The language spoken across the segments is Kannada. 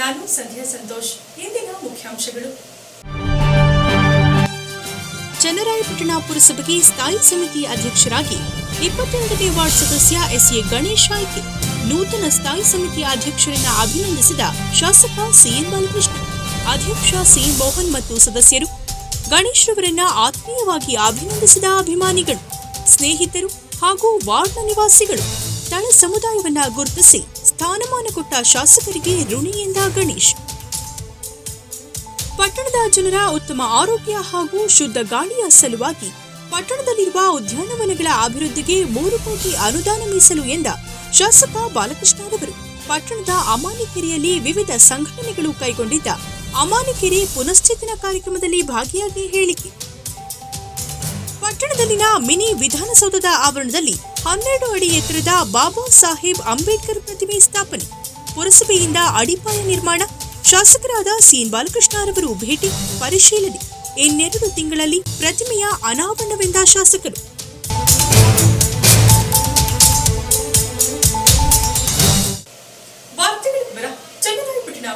ನಾನು ಸಂಧ್ಯಾ ಸಂತೋಷ್. ಇಂದಿನ ಮುಖ್ಯಾಂಶಗಳು. ಚನ್ನರಾಯಪಟ್ಟಣ ಪುರಸಭೆಗೆ ಸ್ಥಾಯಿ ಸಮಿತಿ ಅಧ್ಯಕ್ಷರಾಗಿ ಇಪ್ಪತ್ತೆರಡನೇ ವಾರ್ಡ್ ಸದಸ್ಯ ಎಸ್ಎ ಗಣೇಶ್ ಆಯ್ಕೆ. ನೂತನ ಸ್ಥಾಯಿ ಸಮಿತಿ ಅಧ್ಯಕ್ಷರನ್ನ ಅಭಿನಂದಿಸಿದ ಶಾಸಕ ಸಿಎನ್ ಬಾಲಕೃಷ್ಣ, ಅಧ್ಯಕ್ಷ ಸಿ ಮೋಹನ್ ಮತ್ತು ಸದಸ್ಯರು. ಗಣೇಶ್ ರವರನ್ನ ಆತ್ಮೀಯವಾಗಿ ಅಭಿನಂದಿಸಿದ ಅಭಿಮಾನಿಗಳು, ಸ್ನೇಹಿತರು ಹಾಗೂ ವಾರ್ಡ್ನ ನಿವಾಸಿಗಳು. ತಳ ಸಮುದಾಯವನ್ನ ಗುರುತಿಸಿ ಸ್ಥಾನಮಾನ ಕೊಟ್ಟ ಶಾಸಕರಿಗೆ ಋಣಿ ಎಂದ ಗಣೇಶ್. ಪಟ್ಟಣದ ಜನರ ಉತ್ತಮ ಆರೋಗ್ಯ ಹಾಗೂ ಶುದ್ಧ ಗಾಳಿಯ ಸಲುವಾಗಿ ಪಟ್ಟಣದಲ್ಲಿರುವ ಉದ್ಯಾನವನಗಳ ಅಭಿವೃದ್ಧಿಗೆ ಮೂರು ಕೋಟಿ ಅನುದಾನ ಮೀಸಲು ಎಂದ ಶಾಸಕ ಬಾಲಕೃಷ್ಣರವರು ಪಟ್ಟಣದ ಅಮಾನಿಕೆರೆಯಲ್ಲಿ ವಿವಿಧ ಸಂಘಟನೆಗಳು ಕೈಗೊಂಡಿದ್ದ ಅಮಾನಿಕೆರೆ ಪುನಶ್ಚೇತನ ಕಾರ್ಯಕ್ರಮದಲ್ಲಿ ಭಾಗಿಯಾಗಿ ಹೇಳಿಕೆ. ಪಟ್ಟಣದಲ್ಲಿನ ಮಿನಿ ವಿಧಾನಸೌಧದ ಆವರಣದಲ್ಲಿ ಹನ್ನೆರಡು ಅಡಿ ಎತ್ತರದ ಬಾಬಾ ಸಾಹೇಬ್ ಅಂಬೇಡ್ಕರ್ ಪ್ರತಿಮೆ ಸ್ಥಾಪನೆ. ಪುರಸಭೆಯಿಂದ ಅಡಿಪಾಯ ನಿರ್ಮಾಣ. ಶಾಸಕರಾದ ಸಿಎನ್ ಬಾಲಕೃಷ್ಣರವರು ಭೇಟಿ ಪರಿಶೀಲನೆ. ಇನ್ನೆರಡು ತಿಂಗಳಲ್ಲಿ ಪ್ರತಿಮೆಯ ಅನಾವರಣವೆಂದ ಶಾಸಕರು.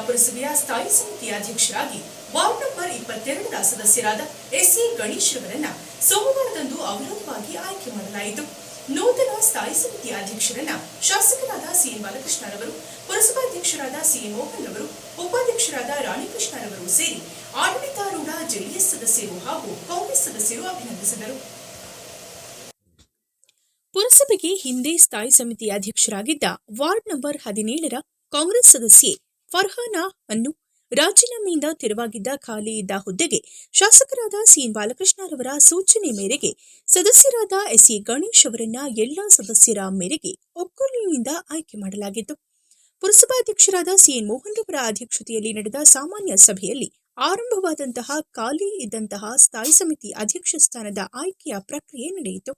ಪುರಸಭೆಯ ಸ್ಥಾಯಿ ಸಮಿತಿ ಅಧ್ಯಕ್ಷರಾಗಿ ವಾರ್ಡ್ ನಂಬರ್ ಇಪ್ಪತ್ತೆರಡರ ಸದಸ್ಯರಾದ ಎಸ್ ಗಣೇಶ್ ಅವರನ್ನ ಸೋಮವಾರದಂದು ಅವಿರೋಧವಾಗಿ ಆಯ್ಕೆ ಮಾಡಲಾಯಿತು. ನೂತನ ಸ್ಥಾಯಿ ಸಮಿತಿ ಅಧ್ಯಕ್ಷರನ್ನ ಶಾಸಕರಾದ ಸಿಎಂ ಬಾಲಕೃಷ್ಣರವರು, ಪುರಸಭಾಧ್ಯಕ್ಷರಾದ ಸಿಎಂ ಮೋಹನ್ ರವರು ಉಪಾಧ್ಯಕ್ಷರಾದ ರಾಣಿಕೃಷ್ಣರವರು ಸೇರಿ ಆಡಳಿತಾರೂಢ ಜೆಡಿಎಸ್ ಸದಸ್ಯರು ಹಾಗೂ ಕಾಂಗ್ರೆಸ್ ಸದಸ್ಯರು ಅಭಿನಂದಿಸಿದರು. ಪುರಸಭೆಗೆ ಹಿಂದೆ ಸ್ಥಾಯಿ ಸಮಿತಿ ಅಧ್ಯಕ್ಷರಾಗಿದ್ದ ವಾರ್ಡ್ ನಂಬರ್ ಹದಿನೇಳರ ಕಾಂಗ್ರೆಸ್ ಸದಸ್ಯೆ ಫರ್ಹಾನಾ ಅನ್ನು ರಾಜೀನಾಮೆಯಿಂದ ತೆರವಾಗಿದ್ದ ಖಾಲಿ ಇದ್ದ ಹುದ್ದೆಗೆ ಶಾಸಕರಾದ ಸಿಎನ್ ಬಾಲಕೃಷ್ಣರವರ ಸೂಚನೆ ಮೇರೆಗೆ ಸದಸ್ಯರಾದ ಎಸ್ಸಿ ಗಣೇಶ್ ಅವರನ್ನ ಎಲ್ಲಾ ಸದಸ್ಯರ ಮೇರೆಗೆ ಒಕ್ಕೂಲಿನಿಂದ ಆಯ್ಕೆ ಮಾಡಲಾಗಿತ್ತು. ಪುರಸಭಾಧ್ಯಕ್ಷರಾದ ಸಿಎನ್ ಮೋಹನ್ ರವರ ಅಧ್ಯಕ್ಷತೆಯಲ್ಲಿ ನಡೆದ ಸಾಮಾನ್ಯ ಸಭೆಯಲ್ಲಿ ಆರಂಭವಾದಂತಹ ಖಾಲಿ ಇದ್ದಂತಹ ಸ್ಥಾಯಿ ಸಮಿತಿ ಅಧ್ಯಕ್ಷ ಸ್ಥಾನದ ಆಯ್ಕೆಯ ಪ್ರಕ್ರಿಯೆ ನಡೆಯಿತು.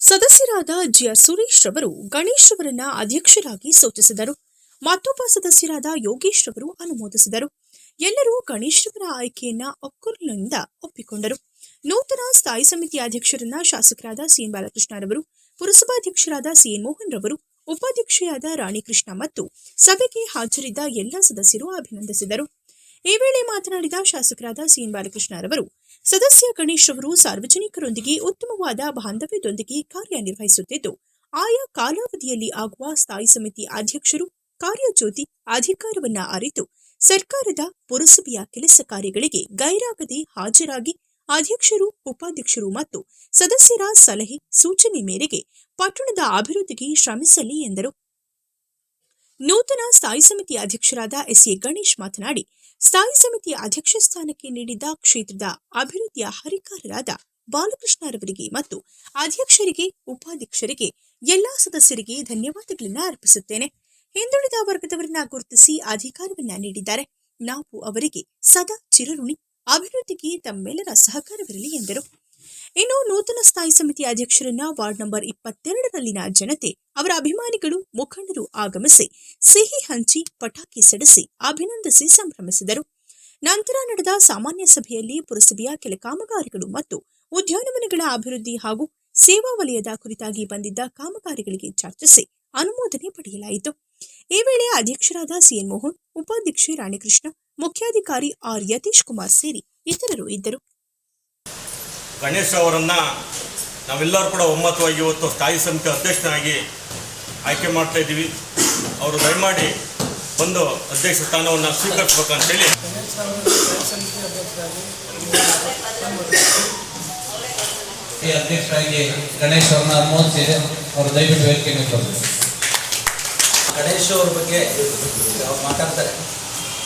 ಸದಸ್ಯರಾದ ಜಿಆರ್ ಸುರೇಶ್ ರವರು ಗಣೇಶ್ ಅವರನ್ನ ಅಧ್ಯಕ್ಷರಾಗಿ ಸೂಚಿಸಿದರು. ಮತ್ತೊಬ್ಬ ಸದಸ್ಯರಾದ ಯೋಗೇಶ್ ರವರು ಅನುಮೋದಿಸಿದರು. ಎಲ್ಲರೂ ಗಣೇಶ್ ರವರ ಆಯ್ಕೆಯನ್ನ ಒಕ್ಕೂರ್ನಿಂದ ಒಪ್ಪಿಕೊಂಡರು. ನೂತನ ಸ್ಥಾಯಿ ಸಮಿತಿ ಅಧ್ಯಕ್ಷರನ್ನ ಶಾಸಕರಾದ ಸಿಎನ್ ಬಾಲಕೃಷ್ಣರವರು ಪುರಸಭಾಧ್ಯಕ್ಷರಾದ ಸಿಎನ್ ಮೋಹನ್ ರವರು, ಉಪಾಧ್ಯಕ್ಷೆಯಾದ ರಾಣಿಕೃಷ್ಣ ಮತ್ತು ಸಭೆಗೆ ಹಾಜರಿದ್ದ ಎಲ್ಲ ಸದಸ್ಯರು ಅಭಿನಂದಿಸಿದರು. ಈ ವೇಳೆ ಮಾತನಾಡಿದ ಶಾಸಕರಾದ ಸಿಎನ್ ಬಾಲಕೃಷ್ಣರವರು ಸದಸ್ಯ ಗಣೇಶ್ ರವರು ಸಾರ್ವಜನಿಕರೊಂದಿಗೆ ಉತ್ತಮವಾದ ಬಾಂಧವ್ಯದೊಂದಿಗೆ ಕಾರ್ಯನಿರ್ವಹಿಸುತ್ತಿದ್ದು, ಆಯಾ ಕಾಲಾವಧಿಯಲ್ಲಿ ಆಗುವ ಸ್ಥಾಯಿ ಸಮಿತಿ ಅಧ್ಯಕ್ಷರು ಕಾರ್ಯಜ್ಯೋತಿ ಅಧಿಕಾರವನ್ನ ಅರಿತು ಸರ್ಕಾರದ ಪುರಸಭೆಯ ಕೆಲಸ ಕಾರ್ಯಗಳಿಗೆ ಗೈರಾಗದೆ ಹಾಜರಾಗಿ ಅಧ್ಯಕ್ಷರು, ಉಪಾಧ್ಯಕ್ಷರು ಮತ್ತು ಸದಸ್ಯರ ಸಲಹೆ, ಸೂಚನೆ ಮೇರೆಗೆ ಪಟ್ಟಣದ ಅಭಿವೃದ್ಧಿಗೆ ಶ್ರಮಿಸಲಿ ಎಂದರು. ನೂತನ ಸ್ಥಾಯಿ ಸಮಿತಿ ಅಧ್ಯಕ್ಷರಾದ ಎಸ್ ಎ ಗಣೇಶ್ ಮಾತನಾಡಿ, ಸ್ಥಾಯಿ ಸಮಿತಿ ಅಧ್ಯಕ್ಷ ಸ್ಥಾನಕ್ಕೆ ನೀಡಿದ್ದ ಕ್ಷೇತ್ರದ ಅಭಿವೃದ್ಧಿಯ ಹರಿಕಾರರಾದ ಬಾಲಕೃಷ್ಣರವರಿಗೆ ಮತ್ತು ಅಧ್ಯಕ್ಷರಿಗೆ, ಉಪಾಧ್ಯಕ್ಷರಿಗೆ, ಎಲ್ಲಾ ಸದಸ್ಯರಿಗೆ ಧನ್ಯವಾದಗಳನ್ನು ಅರ್ಪಿಸುತ್ತೇನೆ. ಹಿಂದುಳಿದ ವರ್ಗದವರನ್ನ ಗುರುತಿಸಿ ಅಧಿಕಾರವನ್ನ ನೀಡಿದ್ದಾರೆ. ನಾವು ಅವರಿಗೆ ಸದಾ ಚಿರಋಣಿ, ಅಭಿವೃದ್ಧಿಗೆ ತಮ್ಮೆಲ್ಲರ ಸಹಕಾರವಿರಲಿ ಎಂದರು. ಇನ್ನು ನೂತನ ಸ್ಥಾಯಿ ಸಮಿತಿ ಅಧ್ಯಕ್ಷರನ್ನ ವಾರ್ಡ್ ನಂಬರ್ ಇಪ್ಪತ್ತೆರಡರಲ್ಲಿನ ಜನತೆ ಅವರ ಅಭಿಮಾನಿಗಳು, ಮುಖಂಡರು ಆಗಮಿಸಿ ಸಿಹಿ ಹಂಚಿ ಪಟಾಕಿ ಸಿಡಿಸಿ ಅಭಿನಂದಿಸಿ ಸಂಭ್ರಮಿಸಿದರು. ನಂತರ ನಡೆದ ಸಾಮಾನ್ಯ ಸಭೆಯಲ್ಲಿ ಪುರಸಭೆಯ ಕೆಲ ಕಾಮಗಾರಿಗಳು ಮತ್ತು ಉದ್ಯಾನವನಗಳ ಅಭಿವೃದ್ಧಿ ಹಾಗೂ ಸೇವಾ ವಲಯದ ಕುರಿತಾಗಿ ಬಂದಿದ್ದ ಕಾಮಗಾರಿಗಳಿಗೆ ಚರ್ಚಿಸಿ ಅನುಮೋದನೆ ಪಡೆಯಲಾಯಿತು. ಈ ವೇಳೆ ಅಧ್ಯಕ್ಷರಾದ ಸಿಎನ್ ಮೋಹನ್ ಉಪಾಧ್ಯಕ್ಷೆ ರಾಣಿಕೃಷ್ಣ ಮುಖ್ಯಾಧಿಕಾರಿ ಆರ್ ಯತೀಶ್ ಕುಮಾರ್ ಸೇರಿ ಇತರರು ಇದ್ದರು. ಗಣೇಶ್ ಅವರನ್ನ ನಾವೆಲ್ಲರೂ ಕೂಡ ಒಮ್ಮತವಾಗಿ ಇವತ್ತು ಸ್ಥಾಯಿ ಸಮಿತಿ ಅಧ್ಯಕ್ಷನಾಗಿ ಆಯ್ಕೆ ಮಾಡ್ತಾ ಇದ್ದೀವಿ. ಅವರು ದಯಮಾಡಿ ಬಂದು ಅಧ್ಯಕ್ಷ ಸ್ಥಾನವನ್ನು ಸ್ವೀಕರಿಸ್ಬೇಕಂತೇಳಿ. ಅಧ್ಯಕ್ಷರಾಗಿ ಗಣೇಶ್ ಅವ್ರನ್ನ ಅನುಮೋದಿಸಿದೆ ಅವರು ದಯವಿಟ್ಟು ವೇದಿಕೆ ಗಣೇಶ್ ಅವ್ರ ಬಗ್ಗೆ ಅವ್ರು ಮಾತಾಡ್ತಾರೆ.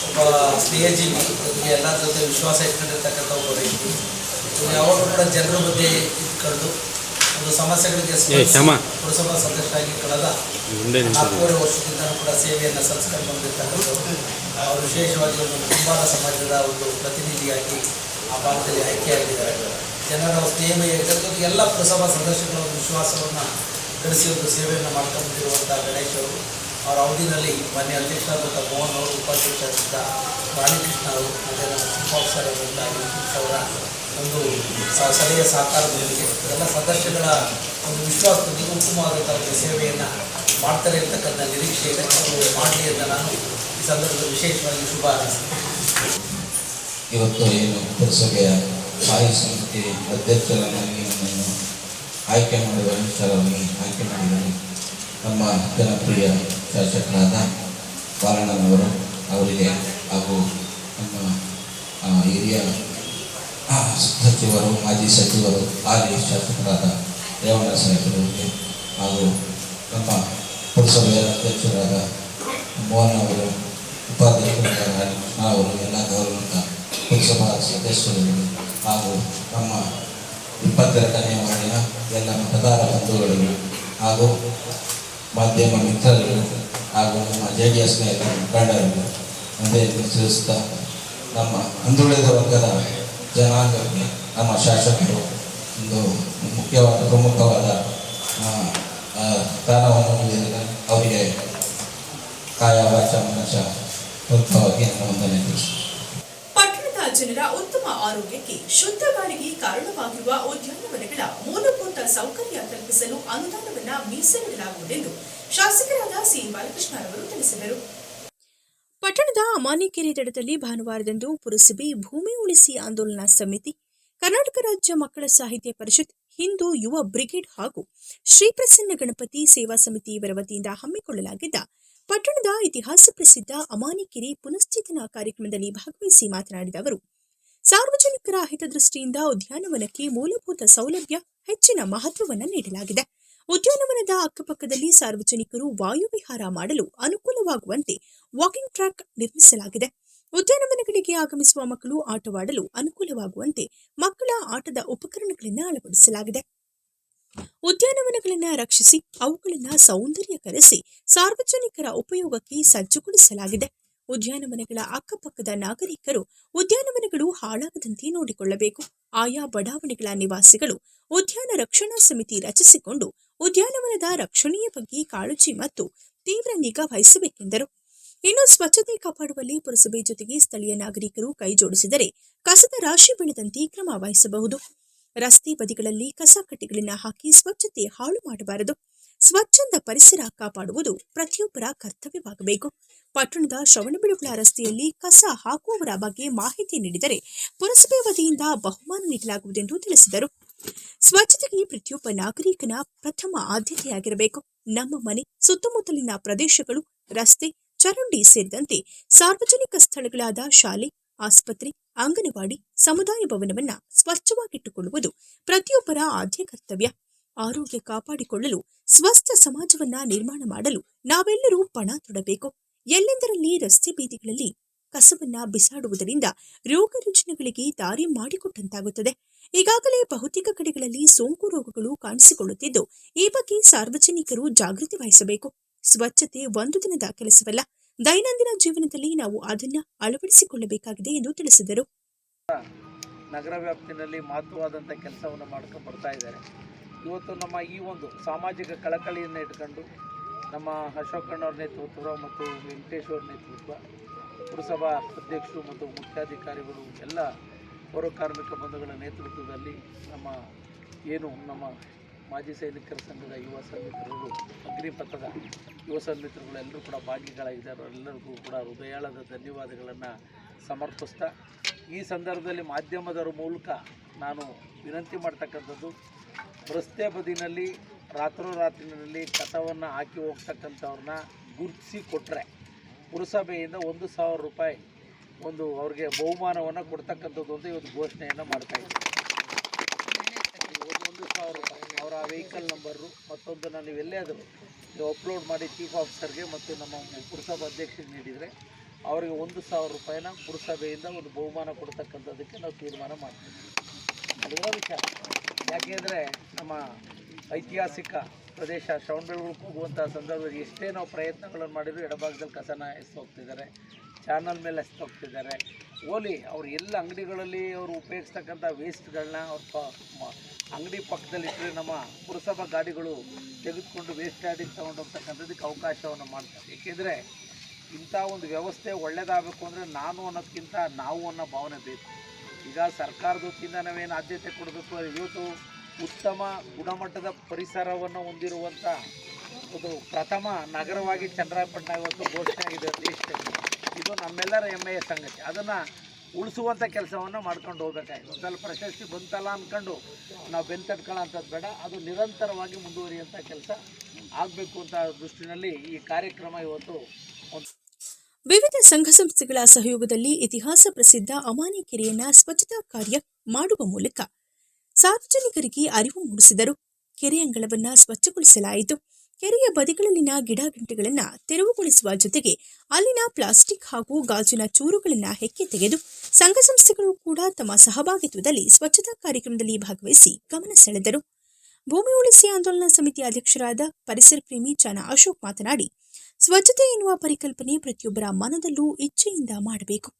ಒಬ್ಬ ಸ್ನೇಹಜೀವಿ ಅವರಿಗೆ ಎಲ್ಲರ ಜೊತೆ ವಿಶ್ವಾಸ ಇಟ್ಕೊಂಡಿರ್ತಕ್ಕಂಥ ಒಬ್ಬ ವ್ಯಕ್ತಿ. ಯಾವಾಗ ಯಾವಾಗಲೂ ಕೂಡ ಜನರ ಬಗ್ಗೆ ಇಟ್ಕೊಂಡು ಒಂದು ಸಮಸ್ಯೆಗಳಿಗೆ ಪುರಸಭಾ ಸದಸ್ಯರಾಗಿ ಕಳೆದ ನಾಲ್ಕೂವರೆ ವರ್ಷದಿಂದ ಕೂಡ ಸೇವೆಯನ್ನು ಸಲ್ಲಿಸ್ಕೊಂಡು ಬಂದಿರ್ತಕ್ಕಂಥವ್ರು. ಅವರು ವಿಶೇಷವಾಗಿ ಒಂದು ಕುಂಬಾರ ಸಮಾಜದ ಒಂದು ಪ್ರತಿನಿಧಿಯಾಗಿ ಆ ಭಾಗದಲ್ಲಿ ಆಯ್ಕೆಯಾಗಿದ್ದಾರೆ. ಜನರ ಸ್ನೇಹ ಎಲ್ಲ ಪುರಸಭಾ ಸದಸ್ಯಗಳ ಒಂದು ವಿಶ್ವಾಸವನ್ನು ಗಳಿಸಿ ಒಂದು ಸೇವೆಯನ್ನು ಮಾಡ್ಕೊಂಡಿರುವಂಥ ಗಣೇಶ್ ಅವರು. ಅವರ ಅವಧಿನಲ್ಲಿ ಮಾನ್ಯ ಅಧ್ಯಕ್ಷರಾದಂಥ ಮೋಹನ್ ಅವರು ಉಪಾಧ್ಯಕ್ಷರಾದಂಥ ರಾಣಿಕೃಷ್ಣ ಅವರು ಮತ್ತೆ ನಮ್ಮ ಆಫೀಸರ್ ಅವರ ಒಂದು ಸಲಹೆ ಸಹಕಾರದೊಂದಿಗೆ ಎಲ್ಲ ಸದಸ್ಯಗಳ ಒಂದು ವಿಶ್ವಾಸದೊಂದಿಗೆ ಉತ್ತಮವಾದಂಥ ಸೇವೆಯನ್ನು ಮಾಡ್ತಾರೆ ಇರ್ತಕ್ಕಂಥ ನಿರೀಕ್ಷೆ ಇದೆ ಅವರು ಮಾಡಲಿ ಅಂತ ನಾನು ಈ ಸಂದರ್ಭದಲ್ಲಿ ವಿಶೇಷವಾಗಿ ಶುಭ ಇವತ್ತು ಏನು ಪುರಸಭೆಯ ಸ್ಥಾಯಿ ಸಮಿತಿ ಅಧ್ಯಕ್ಷರನ್ನಾಗಿ ಆಯ್ಕೆ ಮಾಡಿದ ವಿಚಾರವಾಗಿ ಆಯ್ಕೆ ಮಾಡಿದ್ದಾರೆ ನಮ್ಮ ಜನಪ್ರಿಯ ಶಾಸಕರಾದ ಬಾಲಣ್ಣನವರು ಅವರಿಗೆ ಹಾಗೂ ನಮ್ಮ ಹಿರಿಯ ಸಚಿವರು, ಮಾಜಿ ಸಚಿವರು, ಹಾಲಿ ಶಾಸಕರಾದ ರೇವಣ್ಣ ಸಾಹೇಬರಿಗೆ ಹಾಗೂ ನಮ್ಮ ಪುರಸಭೆಯ ಅಧ್ಯಕ್ಷರಾದ ಮೋಹನ್ ಅವರು ಉಪಾಧ್ಯಕ್ಷರಾದ ಅವರು, ಎಲ್ಲ ಗೌರವಿತ ಪುರಸಭಾ ಸದಸ್ಯರುಗಳು ಹಾಗೂ ನಮ್ಮ ಇಪ್ಪತ್ತೆರಡನೇ ವಾರ್ಡಿನ ಎಲ್ಲ ಮತದಾರ ಬಂಧುಗಳಿಗೂ ಹಾಗೂ ಮಾಧ್ಯಮ ಮಿತ್ರರು ಹಾಗೂ ನಮ್ಮ ಜೆ ಡಿ ಎಸ್ನ ಎಲ್ಲ ಮುಖಂಡರಿಗೂ ಒಂದೇ ತಿಳಿಸ್ತಾ ನಮ್ಮ ಹಿಂದುಳಿದ ವರ್ಗದ ಜನಾಂಗಕ್ಕೆ ನಮ್ಮ ಶಾಸಕರು ಒಂದು ಮುಖ್ಯವಾದ ಪ್ರಮುಖವಾದ ಸ್ಥಾನವನ್ನು ಹೊಂದಿದ್ದಾರೆ. ಅವರಿಗೆ ಕಾಯ ವಾಚ ಮನಸ ಮುಕ್ತವಾಗಿ ನಮ್ಮ ತಿಳಿಸ್ತೇನೆ. ಪಟ್ಟಣದ ಜನರ ಉತ್ತಮ ಆರೋಗ್ಯಕ್ಕೆ ಶುದ್ಧ ಗಾಳಿಗೆ ಕಾರಣವಾಗಿರುವ ಉದ್ಯಾನವನಗಳ ಮೂಲಭೂತ ಸೌಕರ್ಯ ಕಲ್ಪಿಸಲು ಅನುದಾನವನ್ನ ಮೀಸಲಿಡಲಾಗುವುದೆಂದು ಶಾಸಕರಾದ ಸಿ ಬಾಲಕೃಷ್ಣರವರು ತಿಳಿಸಿದರು. ಪಟ್ಟಣದ ಅಮಾನಿಕೆರೆ ದಡದಲ್ಲಿ ಭಾನುವಾರದಂದು ಪುರಸಭೆ ಭೂಮಿ ಉಳಿಸಿ ಆಂದೋಲನ ಸಮಿತಿ, ಕರ್ನಾಟಕ ರಾಜ್ಯ ಮಕ್ಕಳ ಸಾಹಿತ್ಯ ಪರಿಷತ್, ಹಿಂದೂ ಯುವ ಬ್ರಿಗೇಡ್ ಹಾಗೂ ಶ್ರೀ ಪ್ರಸನ್ನ ಗಣಪತಿ ಸೇವಾ ಸಮಿತಿ ಇವರ ವತಿಯಿಂದ ಹಮ್ಮಿಕೊಳ್ಳಲಾಗಿದ್ದ ಪಟ್ಟಣದ ಇತಿಹಾಸ ಪ್ರಸಿದ್ಧ ಅಮಾನಿಕೆರೆ ಪುನಶ್ಚೇತನ ಕಾರ್ಯಕ್ರಮದಲ್ಲಿ ಭಾಗವಹಿಸಿ ಮಾತನಾಡಿದ ಅವರು, ಸಾರ್ವಜನಿಕರ ಹಿತದೃಷ್ಟಿಯಿಂದ ಉದ್ಯಾನವನಕ್ಕೆ ಮೂಲಭೂತ ಸೌಲಭ್ಯ ಹೆಚ್ಚಿನ ಮಹತ್ವವನ್ನು ನೀಡಲಾಗಿದೆ. ಉದ್ಯಾನವನದ ಅಕ್ಕಪಕ್ಕದಲ್ಲಿ ಸಾರ್ವಜನಿಕರು ವಾಯುವಿಹಾರ ಮಾಡಲು ಅನುಕೂಲವಾಗುವಂತೆ ವಾಕಿಂಗ್ ಟ್ರ್ಯಾಕ್ ನಿರ್ಮಿಸಲಾಗಿದೆ. ಉದ್ಯಾನವನಗಳಿಗೆ ಆಗಮಿಸುವ ಮಕ್ಕಳು ಆಟವಾಡಲು ಅನುಕೂಲವಾಗುವಂತೆ ಮಕ್ಕಳ ಆಟದ ಉಪಕರಣಗಳನ್ನು ಅಳವಡಿಸಲಾಗಿದೆ. ಉದ್ಯಾನವನಗಳನ್ನು ರಕ್ಷಿಸಿ, ಅವುಗಳನ್ನು ಸೌಂದರ್ಯಕರಿಸಿ ಸಾರ್ವಜನಿಕರ ಉಪಯೋಗಕ್ಕೆ ಸಜ್ಜುಗೊಳಿಸಲಾಗಿದೆ. ಉದ್ಯಾನವನಗಳ ಅಕ್ಕಪಕ್ಕದ ನಾಗರಿಕರು ಉದ್ಯಾನವನಗಳು ಹಾಳಾಗದಂತೆ ನೋಡಿಕೊಳ್ಳಬೇಕು. ಆಯಾ ಬಡಾವಣೆಗಳ ನಿವಾಸಿಗಳು ಉದ್ಯಾನ ರಕ್ಷಣಾ ಸಮಿತಿ ರಚಿಸಿಕೊಂಡು ಉದ್ಯಾನವನದ ರಕ್ಷಣೆಯ ಬಗ್ಗೆ ಕಾಳಜಿ ಮತ್ತು ತೀವ್ರ ನಿಗಾ ವಹಿಸಬೇಕೆಂದರು. ಇನ್ನು ಸ್ವಚ್ಛತೆ ಕಾಪಾಡುವಲ್ಲಿ ಪುರಸಭೆ ಜೊತೆಗೆ ಸ್ಥಳೀಯ ನಾಗರಿಕರು ಕೈಜೋಡಿಸಿದರೆ ಕಸದ ರಾಶಿ ಬೆಳೆದಂತೆ ಕ್ರಮ ವಹಿಸಬಹುದು. ರಸ್ತೆ ಬದಿಗಳಲ್ಲಿ ಕಸ ಕಟ್ಟಿಗಳನ್ನು ಹಾಕಿ ಸ್ವಚ್ಛತೆ ಹಾಳು ಮಾಡಬಾರದು. ಸ್ವಚ್ಛಂದ ಪರಿಸರ ಕಾಪಾಡುವುದು ಪ್ರತಿಯೊಬ್ಬರ ಕರ್ತವ್ಯವಾಗಬೇಕು. ಪಟ್ಟಣದ ಶ್ರವಣಬೆಳಗುಳ ರಸ್ತೆಯಲ್ಲಿ ಕಸ ಹಾಕುವವರ ಬಗ್ಗೆ ಮಾಹಿತಿ ನೀಡಿದರೆ ಪುರಸಭೆ ವತಿಯಿಂದ ಬಹುಮಾನ ನೀಡಲಾಗುವುದೆಂದು ತಿಳಿಸಿದರು. ಸ್ವಚ್ಛತೆಗೆ ಪ್ರತಿಯೊಬ್ಬ ನಾಗರಿಕನ ಪ್ರಥಮ ಆದ್ಯತೆಯಾಗಿರಬೇಕು. ನಮ್ಮ ಮನೆ, ಸುತ್ತಮುತ್ತಲಿನ ಪ್ರದೇಶಗಳು, ರಸ್ತೆ, ಚರಂಡಿ ಸೇರಿದಂತೆ ಸಾರ್ವಜನಿಕ ಸ್ಥಳಗಳಾದ ಶಾಲೆ, ಆಸ್ಪತ್ರೆ ಅಂಗನವಾಡಿ ಸಮುದಾಯ ಭವನವನ್ನ ಸ್ವಚ್ಛವಾಗಿಟ್ಟುಕೊಳ್ಳುವುದು ಪ್ರತಿಯೊಬ್ಬರ ಆದ್ಯ ಕರ್ತವ್ಯ. ಆರೋಗ್ಯ ಕಾಪಾಡಿಕೊಳ್ಳಲು ಸ್ವಸ್ಥ ಸಮಾಜವನ್ನ ನಿರ್ಮಾಣ ಮಾಡಲು ನಾವೆಲ್ಲರೂ ಪಣ ತೊಡಬೇಕು. ಎಲ್ಲೆಂದರಲ್ಲಿ ರಸ್ತೆ ಬೀದಿಗಳಲ್ಲಿ ಕಸವನ್ನ ಬಿಸಾಡುವುದರಿಂದ ರೋಗ ರುಜಿನಗಳಿಗೆ ದಾರಿ ಮಾಡಿಕೊಟ್ಟಂತಾಗುತ್ತದೆ. ಈಗಾಗಲೇ ಬಹುತೇಕ ಕಡೆಗಳಲ್ಲಿ ಸೋಂಕು ರೋಗಗಳು ಕಾಣಿಸಿಕೊಳ್ಳುತ್ತಿದ್ದು, ಈ ಬಗ್ಗೆ ಸಾರ್ವಜನಿಕರು ಜಾಗೃತಿ ವಹಿಸಬೇಕು. ಸ್ವಚ್ಛತೆ ಒಂದು ದಿನದ ಕೆಲಸವಲ್ಲ ದೈನಂದಿನ ಜೀವನದಲ್ಲಿ ನಾವು ಅದನ್ನ ಅಳವಡಿಸಿಕೊಳ್ಳಬೇಕಾಗಿದೆ ಎಂದು ತಿಳಿಸಿದರು. ನಗರ ವ್ಯಾಪ್ತಿನಲ್ಲಿ ಮಹತ್ವವಾದಂಥ ಕೆಲಸವನ್ನು ಮಾಡ್ಕೊಂಡು ಬರ್ತಾ ಇದ್ದಾರೆ. ಇವತ್ತು ನಮ್ಮ ಈ ಒಂದು ಸಾಮಾಜಿಕ ಕಳಕಳಿಯನ್ನು ಇಟ್ಕೊಂಡು ನಮ್ಮ ಅಶೋಕಣ್ಣವ್ರ ನೇತೃತ್ವ ಮತ್ತು ವೆಂಕಟೇಶ್ವರ ನೇತೃತ್ವ, ಪುರಸಭಾ ಅಧ್ಯಕ್ಷರು ಮತ್ತು ಮುಖ್ಯಾಧಿಕಾರಿಗಳು, ಎಲ್ಲ ಪೌರ ಕಾರ್ಮಿಕ ಬಂಧುಗಳ ನೇತೃತ್ವದಲ್ಲಿ ನಮ್ಮ ಏನು ನಮ್ಮ ಮಾಜಿ ಸೈನಿಕರ ಸಂಘದ ಯುವ ಸನ್ಮಿತ್ರರು ಅಗ್ನಿಪಥದ ಯುವ ಸನ್ಮಿತ್ರಗಳು ಎಲ್ಲರೂ ಕೂಡ ಭಾಗಿಗಳಾಗಿದ್ದಾರೆ. ಎಲ್ಲರಿಗೂ ಕೂಡ ಹೃದಯಾಳದ ಧನ್ಯವಾದಗಳನ್ನು ಸಮರ್ಪಿಸ್ತಾ ಈ ಸಂದರ್ಭದಲ್ಲಿ ಮಾಧ್ಯಮದವರ ಮೂಲಕ ನಾನು ವಿನಂತಿ ಮಾಡ್ತಕ್ಕಂಥದ್ದು ರಸ್ತೆ ಬದಿನಲ್ಲಿ ರಾತ್ರೋರಾತ್ರಿನಲ್ಲಿ ಕಸವನ್ನು ಹಾಕಿ ಹೋಗ್ತಕ್ಕಂಥವ್ರನ್ನ ಗುರುತಿಸಿ ಕೊಟ್ಟರೆ ಪುರಸಭೆಯಿಂದ ಒಂದು ಸಾವಿರ ರೂಪಾಯಿ ಒಂದು ಅವ್ರಿಗೆ ಬಹುಮಾನವನ್ನು ಕೊಡ್ತಕ್ಕಂಥದ್ದು ಅಂತ ಇವತ್ತು ಘೋಷಣೆಯನ್ನು ಮಾಡ್ತಾ ಇದ್ದೀನಿ. ಒಂದು ಸಾವಿರ ರೂಪಾಯಿ. ವೆಹಿಕಲ್ ನಂಬರು ಮತ್ತೊಂದನ್ನು ನೀವು ಎಲ್ಲೇ ನೀವು ಅಪ್ಲೋಡ್ ಮಾಡಿ ಚೀಫ್ ಆಫೀಸರ್ಗೆ ಮತ್ತು ನಮ್ಮ ಪುರಸಭಾ ಅಧ್ಯಕ್ಷರಿಗೆ ನೀಡಿದರೆ ಅವರಿಗೆ ಒಂದು ಸಾವಿರ ರೂಪಾಯಿನ ಪುರಸಭೆಯಿಂದ ಒಂದು ಬಹುಮಾನ ಕೊಡ್ತಕ್ಕಂಥದ್ದಕ್ಕೆ ನಾವು ತೀರ್ಮಾನ ಮಾಡ್ತೀವಿ. ಅದಿರೋ ವಿಚಾರ ಯಾಕೆಂದರೆ ನಮ್ಮ ಐತಿಹಾಸಿಕ ಪ್ರದೇಶ ಶ್ರವಣಬೆಳಗೊಳಕ್ಕೆ ಹೋಗುವಂಥ ಸಂದರ್ಭದಲ್ಲಿ ಎಷ್ಟೇ ನಾವು ಪ್ರಯತ್ನಗಳನ್ನು ಮಾಡಿದರೂ ಎಡಭಾಗದಲ್ಲಿ ಕಸನ ಎಸ್ ಹೋಗ್ತಿದ್ದಾರೆ. ಚಾನಲ್ ಮೇಲೆ ಹೋಗ್ತಿದ್ದಾರೆ ಓಲಿ, ಅವ್ರು ಎಲ್ಲ ಅಂಗಡಿಗಳಲ್ಲಿ ಅವರು ಉಪಯೋಗಿಸ್ತಕ್ಕಂಥ ವೇಸ್ಟ್ಗಳನ್ನ ಅವ್ರ ಪ ಅಂಗಡಿ ಪಕ್ಕದಲ್ಲಿಟ್ಟರೆ ನಮ್ಮ ಪುರಸಭಾ ಗಾಡಿಗಳು ತೆಗೆದುಕೊಂಡು ವೇಸ್ಟ್ ಗಾಡಿಗೆ ತೊಗೊಂಡು ಹೋಗ್ತಕ್ಕಂಥದ್ದಕ್ಕೆ ಅವಕಾಶವನ್ನು ಮಾಡ್ತಾರೆ. ಏಕೆಂದರೆ ಇಂಥ ಒಂದು ವ್ಯವಸ್ಥೆ ಒಳ್ಳೆಯದಾಗಬೇಕು ಅಂದರೆ ನಾನು ಅನ್ನೋದಕ್ಕಿಂತ ನಾವು ಅನ್ನೋ ಭಾವನೆ ಬೇಕು. ಈಗ ಸರ್ಕಾರದ ವತಿಯಿಂದ ನಾವೇನು ಆದ್ಯತೆ ಕೊಡಬೇಕು ಇವತ್ತು ಉತ್ತಮ ಗುಣಮಟ್ಟದ ಪರಿಸರವನ್ನು ಹೊಂದಿರುವಂಥ ಒಂದು ಪ್ರಥಮ ನಗರವಾಗಿ ಚಂದ್ರಾಯಪಟ್ಟಣ ಇವತ್ತು ಘೋಷಣೆ ಆಗಿದೆ ದೇಶದಲ್ಲಿ ಇದು ನಮ್ಮೆಲ್ಲರ ಹೆಮ್ಮೆಯ ಸಂಗತಿ. ಅದನ್ನು ಉಳಿಸುವಂಥ ಕೆಲಸವನ್ನು ಮಾಡ್ಕೊಂಡು ಹೋಗ್ಬೇಕಾಯ್ತು. ಸ್ವಲ್ಪ ಪ್ರಶಸ್ತಿ ಬಂತಲ್ಲ ಅಂದ್ಕೊಂಡು ನಾವು ಬೆಂತಡ್ಕೊಳ್ಳೋಂಥದ್ದು ಬೇಡ. ಅದು ನಿರಂತರವಾಗಿ ಮುಂದುವರಿಯುವಂಥ ಕೆಲಸ ಆಗಬೇಕು ಅಂತ ದೃಷ್ಟಿನಲ್ಲಿ ಈ ಕಾರ್ಯಕ್ರಮ ಇವತ್ತು ವಿವಿಧ ಸಂಘ ಸಂಸ್ಥೆಗಳ ಸಹಯೋಗದಲ್ಲಿ ಇತಿಹಾಸ ಪ್ರಸಿದ್ಧ ಅಮಾನಿ ಕೆರೆಯನ್ನ ಸ್ವಚ್ಛತಾ ಕಾರ್ಯ ಮಾಡುವ ಮೂಲಕ ಸಾರ್ವಜನಿಕರಿಗೆ ಅರಿವು ಮೂಡಿಸಿದರು. ಕೆರೆ ಅಂಗಳವನ್ನ ಸ್ವಚ್ಛಗೊಳಿಸಲಾಯಿತು. ಕೆರೆಯ ಬದಿಗಳಲ್ಲಿನ ಗಿಡಗಂಟೆಗಳನ್ನ ತೆರವುಗೊಳಿಸುವ ಜೊತೆಗೆ ಅಲ್ಲಿನ ಪ್ಲಾಸ್ಟಿಕ್ ಹಾಗೂ ಗಾಜಿನ ಚೂರುಗಳನ್ನು ಹೆಕ್ಕೆ ತೆಗೆದು ಸಂಘ ಸಂಸ್ಥೆಗಳು ಕೂಡ ತಮ್ಮ ಸಹಭಾಗಿತ್ವದಲ್ಲಿ ಸ್ವಚ್ಛತಾ ಕಾರ್ಯಕ್ರಮದಲ್ಲಿ ಭಾಗವಹಿಸಿ ಗಮನ ಸೆಳೆದರು. ಭೂಮಿ ಉಳಿಸಿ ಆಂದೋಲನ ಸಮಿತಿ ಅಧ್ಯಕ್ಷರಾದ ಪರಿಸರ ಪ್ರೇಮಿ ಚನ ಅಶೋಕ್ ಮಾತನಾಡಿ, ಸ್ವಚ್ಛತೆ ಎನ್ನುವ ಪರಿಕಲ್ಪನೆ ಪ್ರತಿಯೊಬ್ಬರ ಮನದಲ್ಲೂ ಇಚ್ಛೆಯಿಂದ ಮಾಡಬೇಕು.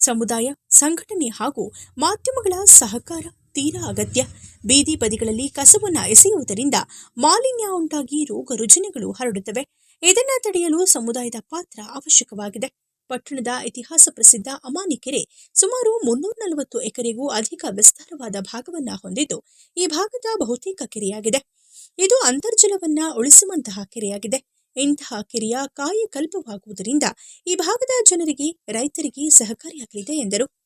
ಸಮುದಾಯ, ಸಂಘಟನೆ ಹಾಗೂ ಮಾಧ್ಯಮಗಳ ಸಹಕಾರ ತೀರಾ ಅಗತ್ಯ. ಬೀದಿ ಬದಿಗಳಲ್ಲಿ ಕಸವನ್ನು ಎಸೆಯುವುದರಿಂದ ಮಾಲಿನ್ಯ ಉಂಟಾಗಿ ರೋಗ ರುಜಿನಗಳು ಹರಡುತ್ತವೆ. ಇದನ್ನು ತಡೆಯಲು ಸಮುದಾಯದ ಪಾತ್ರ ಅವಶ್ಯಕವಾಗಿದೆ. ಪಟ್ಟಣದ ಇತಿಹಾಸ ಪ್ರಸಿದ್ಧ ಅಮಾನಿ ಕೆರೆ ಸುಮಾರು ಮುನ್ನೂರ ನಲವತ್ತು ಎಕರೆಗೂ ಅಧಿಕ ವಿಸ್ತಾರವಾದ ಭಾಗವನ್ನ ಹೊಂದಿದ್ದು, ಈ ಭಾಗದ ಬಹುತೇಕ ಕೆರೆಯಾಗಿದೆ. ಇದು ಅಂತರ್ಜಲವನ್ನ ಉಳಿಸುವಂತಹ ಕೆರೆಯಾಗಿದೆ. ಇಂತಹ ಕೆರೆಯ ಕಾಯಕಲ್ಪವಾಗುವುದರಿಂದ ಈ ಭಾಗದ ಜನರಿಗೆ, ರೈತರಿಗೆ ಸಹಕಾರಿಯಾಗಲಿದೆ ಎಂದರು.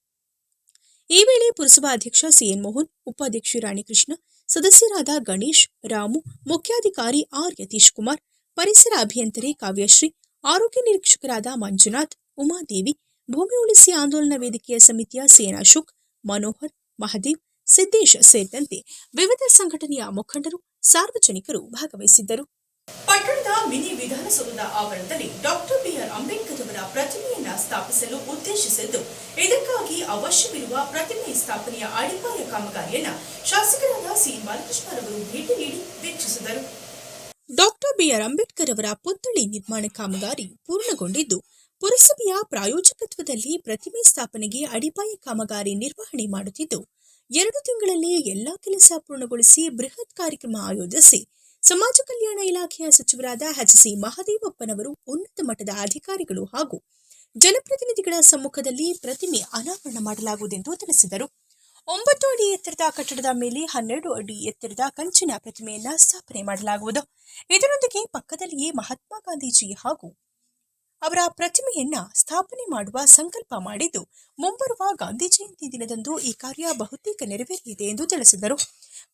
ಈ ವೇಳೆ ಪುರಸಭಾ ಅಧ್ಯಕ್ಷ ಸಿಎನ್ ಮೋಹನ್, ಉಪಾಧ್ಯಕ್ಷೆ ರಾಣಿಕೃಷ್ಣ, ಸದಸ್ಯರಾದ ಗಣೇಶ್, ರಾಮು, ಮುಖ್ಯಾಧಿಕಾರಿ ಆರ್ ಯತೀಶ್ ಕುಮಾರ್ ಪರಿಸರ ಅಭಿಯಂತರಿ ಕಾವ್ಯಶ್ರೀ, ಆರೋಗ್ಯ ನಿರೀಕ್ಷಕರಾದ ಮಂಜುನಾಥ್, ಉಮಾದೇವಿ, ಭೂಮಿ ಉಳಿಸಿ ಆಂದೋಲನ ವೇದಿಕೆಯ ಸಮಿತಿಯ ಸಿಎನ್ ಅಶೋಕ್, ಮನೋಹರ್, ಮಹದೇವ್, ಸಿದ್ದೇಶ್ ಸೇರಿದಂತೆ ವಿವಿಧ ಸಂಘಟನೆಯ ಮುಖಂಡರು, ಸಾರ್ವಜನಿಕರು ಭಾಗವಹಿಸಿದ್ದರು. ಪಟ್ಟಣದ ಮಿನಿ ವಿಧಾನಸೌಧದ ಆವರಣದಲ್ಲಿ ಡಾಕ್ಟರ್ ಬಿಆರ್ ಅಂಬೇಡ್ಕರ್ ಪ್ರತಿಮೆಯನ್ನ ಸ್ಥಾಪಿಸಲು ಉದ್ದೇಶಿಸಿದ್ದು. ಇದಕ್ಕಾಗಿ ಅವಶ್ಯವಿರುವ ಪ್ರತಿಮೆ ಸ್ಥಾಪನೆಯ ಅಡಿಪಾಯ ಕಾಮಗಾರಿಯನ್ನ ಶಾಸಕರಾದ ಸಿ. ಬಾಲಕೃಷ್ಣರವರು ಭೇಟಿ ನೀಡಿ ವೀಕ್ಷಿಸಿದರು. ಡಾಕ್ಟರ್ ಬಿಆರ್ ಅಂಬೇಡ್ಕರ್ ಅವರ ಪುತ್ಥಳಿ ನಿರ್ಮಾಣ ಕಾಮಗಾರಿ ಪೂರ್ಣಗೊಂಡಿದ್ದು, ಪುರಸಭೆಯ ಪ್ರಾಯೋಜಕತ್ವದಲ್ಲಿ ಪ್ರತಿಮೆ ಸ್ಥಾಪನೆಗೆ ಅಡಿಪಾಯ ಕಾಮಗಾರಿ ನಿರ್ವಹಣೆ ಮಾಡುತ್ತಿದ್ದು, ಎರಡು ತಿಂಗಳಲ್ಲಿ ಎಲ್ಲಾ ಕೆಲಸ ಪೂರ್ಣಗೊಳಿಸಿ ಬೃಹತ್ ಕಾರ್ಯಕ್ರಮ ಆಯೋಜಿಸಿ ಸಮಾಜ ಕಲ್ಯಾಣ ಇಲಾಖೆಯ ಸಚಿವರಾದ ಎಚ್ ಸಿ ಮಹದೇವಪ್ಪನವರು ಉನ್ನತ ಮಟ್ಟದ ಅಧಿಕಾರಿಗಳು ಹಾಗೂ ಜನಪ್ರತಿನಿಧಿಗಳ ಸಮ್ಮುಖದಲ್ಲಿ ಪ್ರತಿಮೆ ಅನಾವರಣ ಮಾಡಲಾಗುವುದೆಂದು ತಿಳಿಸಿದರು. ಒಂಬತ್ತು ಅಡಿ ಎತ್ತರದ ಕಟ್ಟಡದ ಮೇಲೆ ಹನ್ನೆರಡು ಅಡಿ ಎತ್ತರದ ಕಂಚಿನ ಪ್ರತಿಮೆಯನ್ನ ಸ್ಥಾಪನೆ ಮಾಡಲಾಗುವುದು. ಇದರೊಂದಿಗೆ ಪಕ್ಕದಲ್ಲಿಯೇ ಮಹಾತ್ಮ ಗಾಂಧೀಜಿ ಹಾಗೂ ಅವರ ಪ್ರತಿಮೆಯನ್ನ ಸ್ಥಾಪನೆ ಮಾಡುವ ಸಂಕಲ್ಪ ಮಾಡಿದ್ದು, ಮುಂಬರುವ ಗಾಂಧಿ ಜಯಂತಿ ದಿನದಂದು ಈ ಕಾರ್ಯ ಬಹುತೇಕ ನೆರವೇರಲಿದೆ ಎಂದು ತಿಳಿಸಿದರು.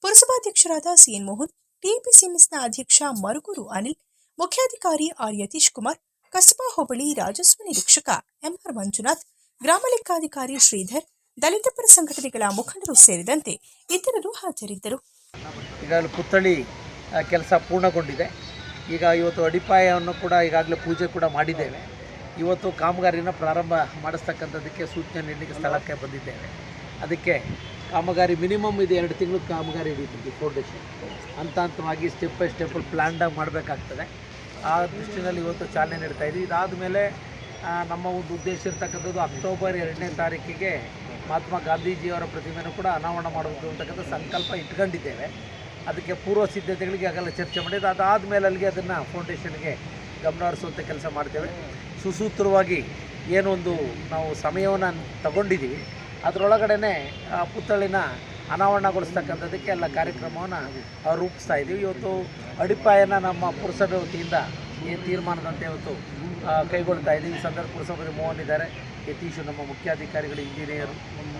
ಪುರಸಭಾಧ್ಯಕ್ಷರಾದ ಸಿಎನ್ ಮೋಹನ್ ಟಿಪಿಸಿಎಂಎಸ್ನ ಅಧ್ಯಕ್ಷ ಮರುಗೂರು ಅನಿಲ್, ಮುಖ್ಯಾಧಿಕಾರಿ ಆರ್ ಯತೀಶ್ ಕುಮಾರ್, ಕಸಬಾ ಹೋಬಳಿ ರಾಜಸ್ವ ನಿರೀಕ್ಷಕ ಎಂಆರ್ ಮಂಜುನಾಥ್, ಗ್ರಾಮ ಲೆಕ್ಕಾಧಿಕಾರಿ ಶ್ರೀಧರ್, ದಲಿತ ಪರ ಸಂಘಟನೆಗಳ ಮುಖಂಡರು ಸೇರಿದಂತೆ ಇತರರು ಹಾಜರಿದ್ದರು. ಪುತ್ಥಳಿ ಕೆಲಸ ಪೂರ್ಣಗೊಂಡಿದೆ. ಈಗ ಇವತ್ತು ಅಡಿಪಾಯವನ್ನು ಕೂಡ ಈಗಾಗಲೇ ಪೂಜೆ ಕೂಡ ಮಾಡಿದ್ದೇವೆ. ಇವತ್ತು ಕಾಮಗಾರಿನ ಪ್ರಾರಂಭ ಮಾಡಿಸ್ತಕ್ಕಂಥದ್ದಕ್ಕೆ ಸೂಚನೆ ನೀಡಲಿಕ್ಕೆ ಸ್ಥಳಕ್ಕೆ ಬಂದಿದ್ದೇವೆ. ಅದಕ್ಕೆ ಕಾಮಗಾರಿ ಮಿನಿಮಮ್ ಇದು ಎರಡು ತಿಂಗಳು ಕಾಮಗಾರಿ ಹಿಡಿತೀವಿ ಫೌಂಡೇಶನ್. ಹಂತ ಹಂತವಾಗಿ ಸ್ಟೆಪ್ ಬೈ ಸ್ಟೆಪ್ ಪ್ಲ್ಯಾಂಡಾಗಿ ಮಾಡಬೇಕಾಗ್ತದೆ. ಆ ದೃಷ್ಟಿನಲ್ಲಿ ಇವತ್ತು ಚಾಲನೆ ನೀಡ್ತಾ ಇದ್ದೀವಿ ಇದಾದ ಮೇಲೆ ನಮ್ಮ ಒಂದು ಉದ್ದೇಶ ಇರ್ತಕ್ಕಂಥದ್ದು ಅಕ್ಟೋಬರ್ ಎರಡನೇ ತಾರೀಕಿಗೆ ಮಹಾತ್ಮ ಗಾಂಧೀಜಿಯವರ ಪ್ರತಿಮೆಯನ್ನು ಕೂಡ ಅನಾವರಣ ಮಾಡಬೇಕು ಅಂತಕ್ಕಂಥ ಸಂಕಲ್ಪ ಇಟ್ಕೊಂಡಿದ್ದೇವೆ. ಅದಕ್ಕೆ ಪೂರ್ವ ಸಿದ್ಧತೆಗಳಿಗೆ ಆಗಲ್ಲ ಚರ್ಚೆ ಮಾಡಿದ್ದು ಅದಾದಮೇಲೆ ಅಲ್ಲಿಗೆ ಅದನ್ನು ಫೌಂಡೇಶನ್ಗೆ ಗಮನ ಹರಿಸುವಂಥ ಕೆಲಸ ಮಾಡ್ತೇವೆ. ಸುಸೂತ್ರವಾಗಿ ಏನೊಂದು ನಾವು ಸಮಯವನ್ನು ತಗೊಂಡಿದ್ದೀವಿ. ಅದರೊಳಗಡೆ ಪುತ್ಥಳಿನ ಅನಾವರಣಗೊಳಿಸ್ತಕ್ಕಂಥದ್ದಕ್ಕೆ ಎಲ್ಲ ಕಾರ್ಯಕ್ರಮವನ್ನು ರೂಪಿಸ್ತಾ ಇದ್ದೀವಿ. ಇವತ್ತು ಅಡಿಪಾಯನ ನಮ್ಮ ಪುರಸಭೆ ವತಿಯಿಂದ ಈ ತೀರ್ಮಾನದಂತೆ ಇವತ್ತು ಕೈಗೊಳ್ತಾ ಇದ್ದೀವಿ. ಈ ಸಂದರ್ಭ ಪುರಸಭೆ ಮೋಹನ್ ಇದ್ದಾರೆ. ಯತೀಶು ನಮ್ಮ ಮುಖ್ಯಾಧಿಕಾರಿಗಳು, ಇಂಜಿನಿಯರು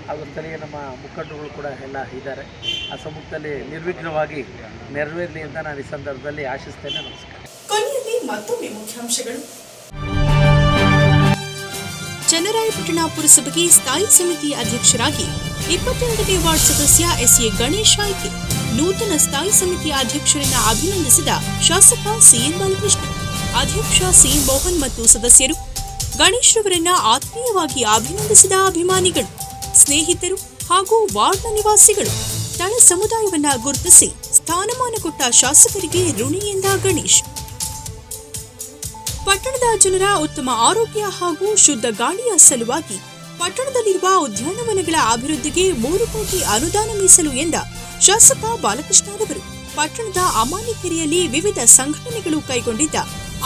ಹಾಗೂ ಸ್ಥಳೀಯ ನಮ್ಮ ಮುಖಂಡರುಗಳು ಕೂಡ ಎಲ್ಲ ಇದ್ದಾರೆ. ಆ ಸಮ್ಮುಖದಲ್ಲಿ ನಿರ್ವಿಘ್ನವಾಗಿ ನೆರವೇರಲಿ ಅಂತ ನಾನು ಈ ಸಂದರ್ಭದಲ್ಲಿ ಆಶಿಸ್ತೇನೆ. ನಮಸ್ಕಾರ. ಕೊನೆಯಲ್ಲಿ ಮತ್ತೊಮ್ಮೆ ಮುಖ್ಯಾಂಶಗಳು. ಚನ್ನರಾಯಪಟ್ಟಣ ಪುರಸಭೆಗೆ ಸ್ಥಾಯಿ ಸಮಿತಿ ಅಧ್ಯಕ್ಷರಾಗಿ ಇಪ್ಪತ್ತೆರಡನೇ ವಾರ್ಡ್ ಸದಸ್ಯ ಎಸ್ ಎ ಗಣೇಶ್ ಆಯ್ಕೆ. ನೂತನ ಸ್ಥಾಯಿ ಸಮಿತಿ ಅಧ್ಯಕ್ಷರನ್ನ ಅಭಿನಂದಿಸಿದ ಶಾಸಕ ಸಿಎನ್ ಬಾಲಕೃಷ್ಣ, ಅಧ್ಯಕ್ಷ ಸಿ ಮೋಹನ್ ಮತ್ತು ಸದಸ್ಯರು. ಗಣೇಶ್ ರವರನ್ನ ಆತ್ಮೀಯವಾಗಿ ಅಭಿನಂದಿಸಿದ ಅಭಿಮಾನಿಗಳು, ಸ್ನೇಹಿತರು ಹಾಗೂ ವಾರ್ಡ್ನ ನಿವಾಸಿಗಳು. ತಳ ಸಮುದಾಯವನ್ನ ಗುರುತಿಸಿ ಸ್ಥಾನಮಾನ ಕೊಟ್ಟ ಶಾಸಕರಿಗೆ ಋಣಿಯಿಂದ ಗಣೇಶ್. ಜನರ ಉತ್ತಮ ಆರೋಗ್ಯ ಹಾಗೂ ಶುದ್ಧ ಗಾಳಿಯ ಸಲುವಾಗಿ ಪಟ್ಟಣದಲ್ಲಿರುವ ಉದ್ಯಾನವನಗಳ ಅಭಿವೃದ್ಧಿಗೆ ಮೂರು ಕೋಟಿ ಅನುದಾನ ಮೀಸಲು ಎಂದ ಶಾಸಕ ಬಾಲಕೃಷ್ಣರವರು. ಪಟ್ಟಣದ ಅಮಾನಿಕೆರೆಯಲ್ಲಿ ವಿವಿಧ ಸಂಘಟನೆಗಳು ಕೈಗೊಂಡಿದ್ದ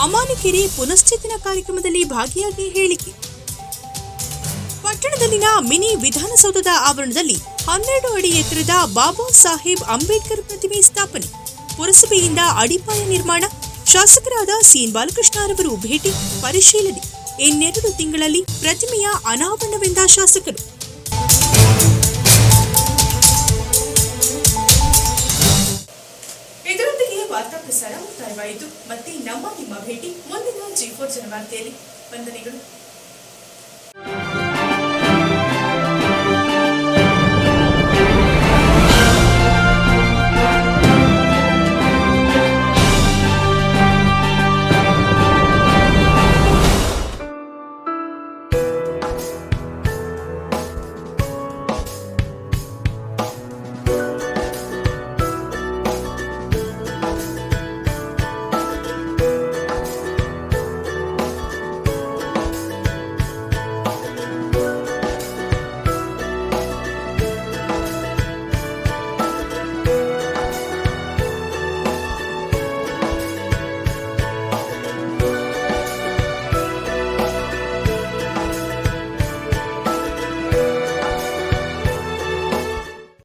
ಅಮಾನಿಕೆರೆ ಪುನಶ್ಚೇತನ ಕಾರ್ಯಕ್ರಮದಲ್ಲಿ ಭಾಗಿಯಾಗಿ ಹೇಳಿಕೆ. ಪಟ್ಟಣದಲ್ಲಿನ ಮಿನಿ ವಿಧಾನಸೌಧದ ಆವರಣದಲ್ಲಿ ಹನ್ನೆರಡು ಅಡಿ ಎತ್ತರದ ಬಾಬಾ ಸಾಹೇಬ್ ಅಂಬೇಡ್ಕರ್ ಪ್ರತಿಮೆ ಸ್ಥಾಪನೆ. ಪುರಸಭೆಯಿಂದ ಅಡಿಪಾಯ ನಿರ್ಮಾಣ ಶಾಸಕರಾದ ಸಿಎನ್ ಬಾಲಕೃಷ್ಣರವರು ಭೇಟಿ ಪರಿಶೀಲನೆ. ಇನ್ನೆರಡು ತಿಂಗಳಲ್ಲಿ ಪ್ರತಿಮೆಯ ಅನಾವರಣವೆಂದ ಶಾಸಕರು. ಇದರೊಂದಿಗೆ ಪ್ರಸಾರ ಮುಕ್ತಾಯವಾಯಿತು. ಮತ್ತೆ ನಮ್ಮ ನಿಮ್ಮ ಭೇಟಿ ಮುಂದಿನ ಜಿ ಫೋರ್ ಜನವಾರ್ತೆಯಲ್ಲಿ. ವಂದನೆಗಳು.